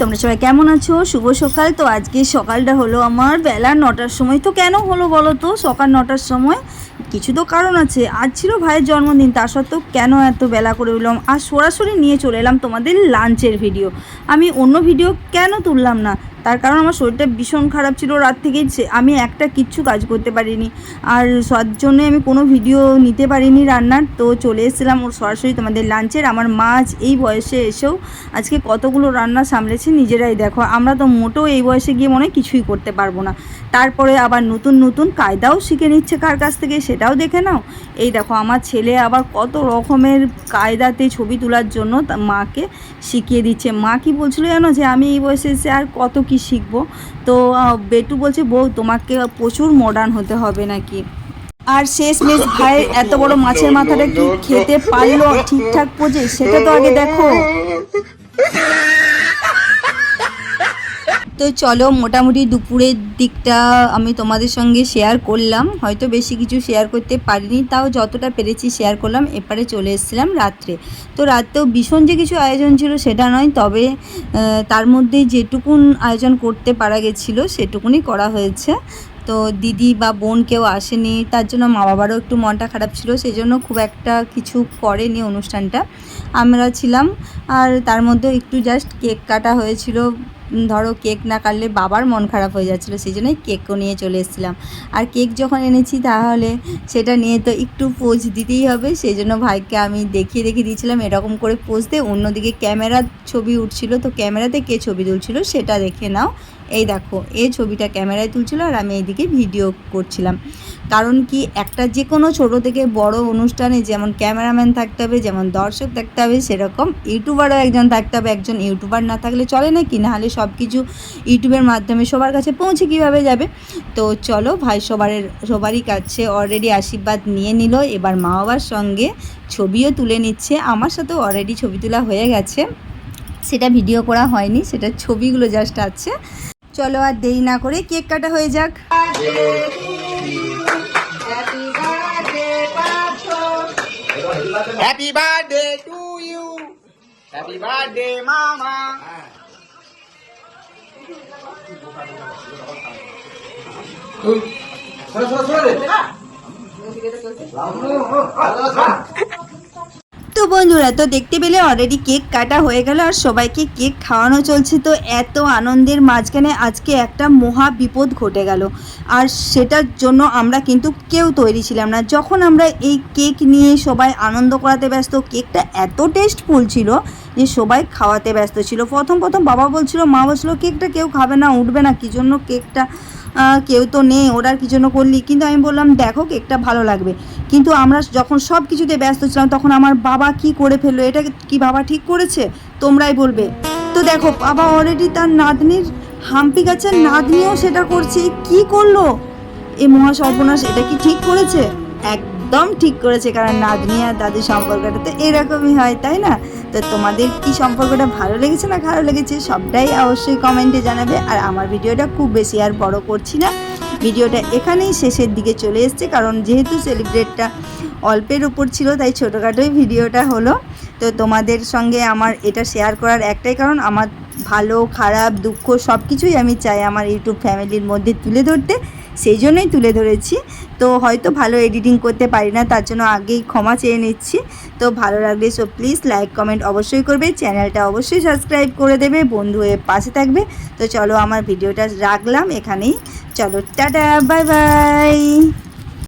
তোমরা সবাই কেমন আছো? শুভ সকাল। তো আজকে সকালটা হলো আমার বেলা নটার সময়। তো কেন হলো বলো তো? সকাল নটার সময় কিছু তো কারণ আছে। আজ ছিল ভাইয়ের জন্মদিন, তা সত্ত্বেও কেন এত বেলা করে উঠলাম? আর সরাসরি নিয়ে চলে এলাম তোমাদের লাঞ্চের ভিডিও। আমি অন্য ভিডিও কেন তুললাম না? তার কারণ আমার শরীরটা ভীষণ খারাপ ছিল রাত থেকেই আমি একটা কিচ্ছু কাজ করতে পারিনি। আর তার জন্য আমি কোনো ভিডিও নিতে পারিনি রান্নার, তো চলে এসেছিলাম ওর সরাসরি তোমাদের লাঞ্চের আমার মা আজ এই বয়সে এসেও আজকে কতগুলো রান্না সামলেছে নিজেরাই দেখো। আমরা তো মোটেও এই বয়সে গিয়ে মনে কিছুই করতে পারব না। তারপরে আবার নতুন নতুন কায়দাও শিখে নিচ্ছে কার কাছ থেকে, সেটাও দেখে নাও। এই দেখো, আমার ছেলে আবার কত রকমের কায়দাতে ছবি তোলার জন্য মাকে শিখিয়ে দিচ্ছে। মা কি বলছিল জানো যে, আমি এই বয়সে এসে আর কত কি শিখব? তো বেটু বলছে, বউ, তোমাকে প্রচুর মডার্ন হতে হবে নাকি? আর শেষ মেশ ভাই, এত বড় মাছের মাথাটা কি খেতে পারল ঠিকঠাক পোজে? সেটা তো আগে দেখো। তো চলো মোটামুটি দুপুরের দিকটা আমি তোমাদের সঙ্গে শেয়ার করলাম। হয়তো বেশি কিছু শেয়ার করতে পারিনি, তাও যতটা পেরেছি শেয়ার করলাম। এপারে চলে এসেছিলাম রাত্রে। তো রাত্রেও ভীষণ যে কিছু আয়োজন ছিল সেটা নয়, তবে তার মধ্যে যেটুকুন আয়োজন করতে পারা গেছিল সেটুকুনই করা হয়েছে। তো দিদি বা বোন কেউ আসেনি, তার জন্য মা বাবারও একটু মনটা খারাপ ছিল সেই জন্য খুব একটা কিছু করেনি অনুষ্ঠানটা। আমরা ছিলাম, আর তার মধ্যে একটু জাস্ট কেক কাটা হয়েছিল। ধরো কেক না কাটলে বাবার মন খারাপ হয়ে যাচ্ছিল, সেই জন্যই কেকও নিয়ে চলে এসেছিলাম। আর কেক যখন এনেছি তাহলে সেটা নিয়ে তো একটু পোজ দিতেই হবে, সেই জন্য ভাইকে আমি দেখিয়ে দেখিয়ে দিয়েছিলাম এরকম করে পোজ দিয়ে অন্যদিকে ক্যামেরার ছবি উঠছিল, তো ক্যামেরাতে কে ছবি তুলছিল সেটা দেখে নাও। এই দেখো, এই ছবিটা ক্যামেরায় তুলছিল আর আমি এইদিকে ভিডিও করছিলাম। কারণ কি, একটা যে কোনো ছোট থেকে বড় অনুষ্ঠানে যেমন ক্যামেরাম্যান থাকতে হবে, যেমন দর্শক থাকতে হবে, সেরকম ইউটিউবারও একজন থাকতে হবে, একজন ইউটিউবার না থাকলে চলে না কি? নাহলে সব কিছু ইউটিউবের মাধ্যমে সবার কাছে পৌঁছে কীভাবে যাবে? তো চলো ভাই সবার সবারই কাছে অলরেডি আশীর্বাদ নিয়ে নিল। এবার মা বাবার সঙ্গে ছবিও তুলে নিচ্ছে। আমার সাথেও অলরেডি ছবি তোলা হয়ে গেছে। সেটা ভিডিও করা হয়নি সেটা ছবিগুলো জাস্ট আছে। চলো আর দেরি না করে কেক কাটা হয়ে যাক। Happy birthday to you. Happy birthday, mama. 소라 소라 소라. 내가. তো বন্ধুরা, তো দেখতে পেলে অলরেডি কেক কাটা হয়ে গেল আর সবাইকে কেক খাওয়ানো চলছে। তো এত আনন্দের মাঝখানে আজকে একটা মহা বিপদ ঘটে গেল। আর সেটার জন্য আমরা কিন্তু কেউ তৈরি ছিলাম না। যখন আমরা এই কেক নিয়ে সবাই আনন্দ করাতে ব্যস্ত কেকটা এত টেস্টফুল ছিল যে সবাই খাওয়াতে ব্যস্ত ছিল। প্রথম প্রথম বাবা বলছিল, মা বলছিল কেকটা কেউ খাবে না, উঠবে না, কি জন্য কেকটা কেউ তো নেই, ওরা কি জন্য করলি? কিন্তু আমি বললাম, দেখো, কেকটা ভালো লাগবে। কিন্তু আমরা যখন সব কিছুতে ব্যস্ত ছিলাম, তখন আমার বাবা কি করে ফেলল? এটা কি বাবা ঠিক করেছে? তোমরাই বলবে। তো দেখো, বাবা অলরেডি তার নাতনির হাম্পি গাছের নাতনিও সেটা করছে। কি করল? এ মহা সর্বনাশ, এটা কি ঠিক করেছে? একদম ঠিক করেছে, কারণ নাতনি আর দাদুর সম্পর্কটা তো এরকমই হয়, তাই না? তো তোমাদের কি সম্পর্কটা ভালো লেগেছে না খারাপ লেগেছে সবটাই অবশ্যই কমেন্টে জানাবে, আর আমার ভিডিওটা খুব বেশি আর বড় করছি না। ভিডিওটা এখানেই শেষের দিকে চলে এসছে, কারণ যেহেতু সেলিব্রেটটা অল্পের উপর ছিল, তাই ছোটোখাটোই ভিডিওটা হলো। তো তোমাদের সঙ্গে আমার এটা শেয়ার করার একটাই কারণ, আমার ভালো, খারাপ, দুঃখ সব কিছুই আমি চাই আমার ইউটিউব ফ্যামিলির মধ্যে তুলে ধরতে। সেই জন্যই তুলে ধরেছি। তো হয়তো ভালো এডিটিং করতে পারি না, তার জন্য আগেই ক্ষমা চেয়ে নিচ্ছি। তো ভালো লাগলে সো প্লিজ লাইক কমেন্ট অবশ্যই করবে। চ্যানেলটা অবশ্যই সাবস্ক্রাইব করে দেবে, বন্ধু হয়ে পাশে থাকবে। তো চলো আমার ভিডিওটা রাখলাম এখানেই। চলো, টাটা বাই বাই